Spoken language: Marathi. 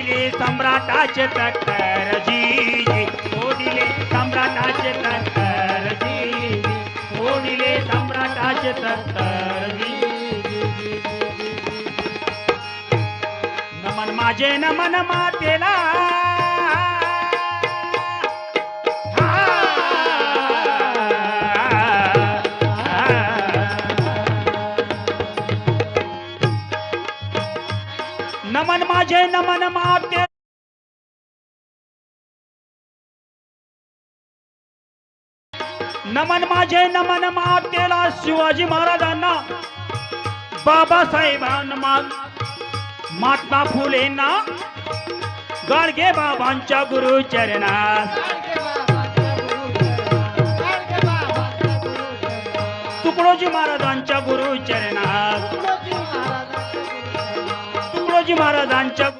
दिले सम्राटाचे तत्तर जी जी सम्राटाचे तत्तर जी जी सम्राटाचे तत्तर नमन माझे नमन मातेला. नमन माझे नमन माते. नमन माझे नमन मातेला शिवाजी महाराजांना बाबासाहेबांना महात्मा फुलेंना गाडगे बाबांच्या गुरुचरणात तुकडोजी महाराजांच्या गुरुचरणात तुकडोजी महाराजांच्या